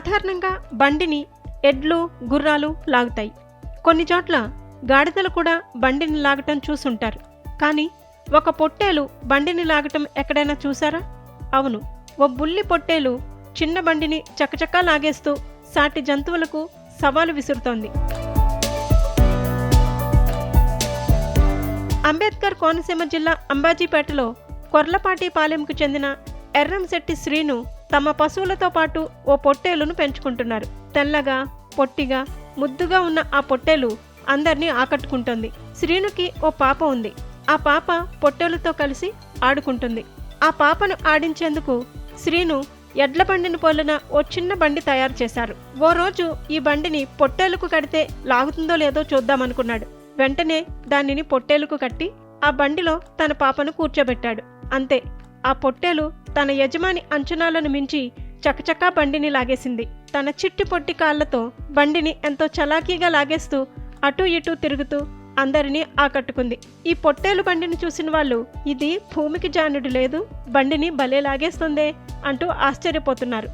సాధారణంగా బండిని ఎడ్లు గుర్రాలు లాగుతాయి. కొన్ని చోట్ల గాడిదలు కూడా బండిని లాగటం చూసుంటారు. కానీ ఒక పొట్టేలు బండిని లాగటం ఎక్కడైనా చూసారా? అవును. ఓ బుల్లి పొట్టేలు చిన్న బండిని చకచకా లాగేస్తూ సాటి జంతువులకు సవాలు విసురుతోంది. అంబేద్కర్ కోనసీమ జిల్లా అంబాజీపేటలో కొర్లపాటి పాలెంకు చెందిన ఎర్రంశెట్టి శ్రీను తమ పశువులతో పాటు ఓ పొట్టేలును పెంచుకుంటున్నారు. తెల్లగా పొట్టిగా ముద్దుగా ఉన్న ఆ పొట్టేలు అందరినీ ఆకట్టుకుంటుంది. శ్రీనుకి ఓ పాప ఉంది. ఆ పాప పొట్టేలుతో కలిసి ఆడుకుంటుంది. ఆ పాపను ఆడించేందుకు శ్రీను ఎడ్ల బండిని పోలిన ఓ చిన్న బండి తయారు చేశారు. ఓ రోజు ఈ బండిని పొట్టేలుకు కడితే లాగుతుందో లేదో చూద్దామనుకున్నాడు. వెంటనే దానిని పొట్టేలుకు కట్టి ఆ బండిలో తన పాపను కూర్చోబెట్టాడు. అంతే ఆ పొట్టేలు తన యజమాని అంచనాలను మించి చకచకా బండిని లాగేసింది. తన చిట్టి పొట్టి కాళ్ళతో బండిని ఎంతో చలాకీగా లాగేస్తూ అటూ ఇటూ తిరుగుతూ అందరినీ ఆకట్టుకుంది. ఈ పొట్టేలు బండిని చూసిన వాళ్ళు ఇది భూమికి జానుడు లేదు బండిని భలే లాగేస్తుందే అంటూ ఆశ్చర్యపోతున్నారు.